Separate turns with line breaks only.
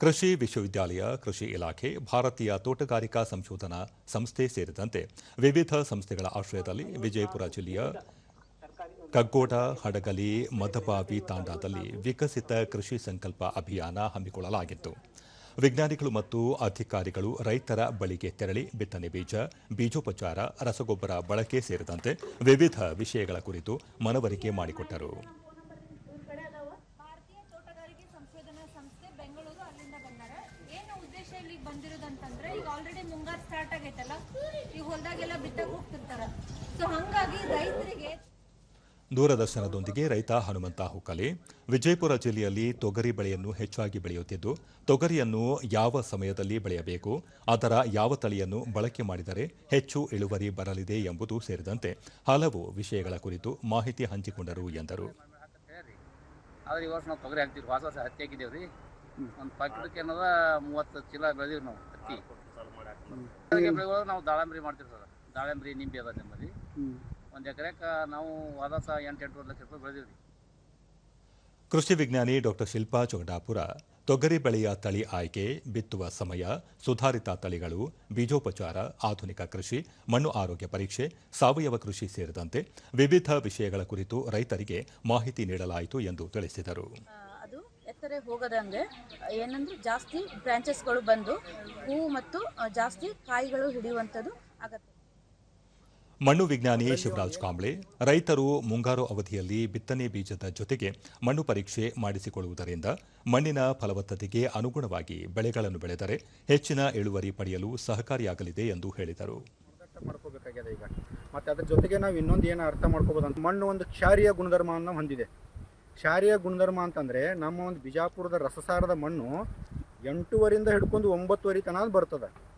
ಕೃಷಿ ವಿಶ್ವವಿದ್ಯಾಲಯ, ಕೃಷಿ ಇಲಾಖೆ, ಭಾರತೀಯ ತೋಟಗಾರಿಕಾ ಸಂಶೋಧನಾ ಸಂಸ್ಥೆ ಸೇರಿದಂತೆ ವಿವಿಧ ಸಂಸ್ಥೆಗಳ ಆಶ್ರಯದಲ್ಲಿ ವಿಜಯಪುರ ಜಿಲ್ಲೆಯ ಕಗ್ಗೋಡ, ಹಡಗಲಿ ಮದಬಾವಿ ತಾಂಡಾದಲ್ಲಿ ವಿಕಸಿತ ಕೃಷಿ ಸಂಕಲ್ಪ ಅಭಿಯಾನ ಹಮ್ಮಿಕೊಳ್ಳಲಾಗಿತ್ತು. ವಿಜ್ಞಾನಿಗಳು ಮತ್ತು ಅಧಿಕಾರಿಗಳು ರೈತರ ಬಳಿಗೆ ತೆರಳಿ ಬಿತ್ತನೆ ಬೀಜ, ಬೀಜೋಪಚಾರ, ರಸಗೊಬ್ಬರ ಬಳಕೆ ಸೇರಿದಂತೆ ವಿವಿಧ ವಿಷಯಗಳ ಕುರಿತು ಮನವರಿಕೆ ಮಾಡಿಕೊಟ್ಟರು
ಭಾರತೀಯ ತೋಟಗಾರಿಕೆ ಸಂಸ್ಥೆ ಬೆಂಗಳೂರು ಅಲ್ಲಿಂದ ಬಂದಾರ. ಏನು ಉದ್ದೇಶ ಇಲ್ಲಿಗೆ ಬಂದಿರೋದಂತಂದ್ರೆ, ಈಗ ಆಲ್ರೆಡಿ ಮುಂಗಾರು ಸ್ಟಾರ್ಟ್ ಆಗೈತಲ್ಲ, ಈಗ ಹೊಲದಾಗೆಲ್ಲ ಬಿತ್ತಕ್ಕೆ ಹೋಗ್ತಿರ್ತಾರ. ಸೊ ಹಂಗಾಗಿ ರೈತರಿಗೆ
ದೂರದರ್ಶನದೊಂದಿಗೆ ರೈತ ಹನುಮಂತ ಹುಕ್ಕಲಿ ವಿಜಯಪುರ ಜಿಲ್ಲೆಯಲ್ಲಿ ತೊಗರಿ ಬೆಳೆಯನ್ನು ಹೆಚ್ಚಾಗಿ ಬೆಳೆಯುತ್ತಿದ್ದು, ತೊಗರಿಯನ್ನು ಯಾವ ಸಮಯದಲ್ಲಿ ಬೆಳೆಯಬೇಕು, ಅದರ ಯಾವ ತಳಿಯನ್ನು ಬಳಕೆ ಮಾಡಿದರೆ ಹೆಚ್ಚು ಇಳುವರಿ ಬರಲಿದೆ ಎಂಬುದು ಸೇರಿದಂತೆ ಹಲವು ವಿಷಯಗಳ ಕುರಿತು ಮಾಹಿತಿ ಹಂಚಿಕೊಂಡರು ಎಂದರು.
ಆದ್ರೆ ಈ ವರ್ಷ ನಾವು ತೊಗರಿ ಹಾಕ್ತೀವಿ. ಹೊಸ ಹೊಸ ಹತ್ತಿ ಹಾಕಿದೇವ್ ರೀ. ಒಂದು ಪಾಕೆಟ್ಗೆ ಏನದ ಮೂವತ್ತು ಚೀಲ ಬೆಳೆದೀವಿ ನಾವು ಹತ್ತಿ. ಬೆಳೆಗಳು ನಾವು ದಾಳಂಬ್ರಿ ಮಾಡ್ತೀವಿ ಸರ್. ದಾಳಂಬ್ರಿ ನಿಂಬೆ ಅದ ನಿಮ್ಮಲ್ಲಿ. ಒಂದು ಎಕರೆಕ ನಾವು ಹೋದ ಸಹ ಎಂಟು ಎಂಟೂವರೆ ಲಕ್ಷ ರೂಪಾಯಿ ಬೆಳೆದೀವಿ ರೀ.
ಕೃಷಿ ವಿಜ್ಞಾನಿ ಡಾಕ್ಟರ್ ಶಿಲ್ಪಾ ಚೊಗಡಾಪುರ ತೊಗರಿ ಬೆಳೆಯ ತಳಿ ಆಯ್ಕೆ, ಬಿತ್ತುವ ಸಮಯ, ಸುಧಾರಿತ ತಳಿಗಳು, ಬೀಜೋಪಚಾರ, ಆಧುನಿಕ ಕೃಷಿ, ಮಣ್ಣು ಆರೋಗ್ಯ ಪರೀಕ್ಷೆ, ಸಾವಯವ ಕೃಷಿ ಸೇರಿದಂತೆ ವಿವಿಧ ವಿಷಯಗಳ ಕುರಿತು ರೈತರಿಗೆ ಮಾಹಿತಿ ನೀಡಲಾಯಿತು ಎಂದು ತಿಳಿಸಿದರು.
ಅದು ಎತ್ತರೆ ಹೋಗದಂಗೆ ಏನಂದ್ರೆ ಜಾಸ್ತಿ ಬ್ರಾಂಚಸ್ಗಳು ಬಂದು ಹೂವು ಮತ್ತು ಜಾಸ್ತಿ ಕಾಯಿಗಳು ಹಿಡಿಯುವಂಥದ್ದು ಆಗತ್ತೆ.
ಮಣ್ಣು ವಿಜ್ಞಾನಿ ಶಿವರಾಜ್ ಕಾಂಬ್ಳೆ, ರೈತರು ಮುಂಗಾರು ಅವಧಿಯಲ್ಲಿ ಬಿತ್ತನೆ ಬೀಜದ ಜೊತೆಗೆ ಮಣ್ಣು ಪರೀಕ್ಷೆ ಮಾಡಿಸಿಕೊಳ್ಳುವುದರಿಂದ ಮಣ್ಣಿನ ಫಲವತ್ತತೆಗೆ ಅನುಗುಣವಾಗಿ ಬೆಳೆಗಳನ್ನು ಬೆಳೆದರೆ ಹೆಚ್ಚಿನ ಇಳುವರಿ ಪಡೆಯಲು ಸಹಕಾರಿಯಾಗಲಿದೆ ಎಂದು ಹೇಳಿದರು.
ಮತ್ತು ಅದ್ರ ಜೊತೆಗೆ ನಾವು ಇನ್ನೊಂದು ಏನು ಅರ್ಥ ಮಾಡ್ಕೋಬೋದು ಮಣ್ಣು ಒಂದು ಕ್ಷಾರೀಯ ಗುಣಧರ್ಮವನ್ನು ಹೊಂದಿದೆ. ಕ್ಷಾರೀಯ ಗುಣಧರ್ಮ ಅಂತಂದರೆ ನಮ್ಮ ಒಂದು ಬಿಜಾಪುರದ ರಸಸಾರದ ಮಣ್ಣು ಎಂಟೂವರಿಂದ ಹಿಡ್ಕೊಂಡು ಒಂಬತ್ತುವರೆ ತನಕ ಬರ್ತದೆ.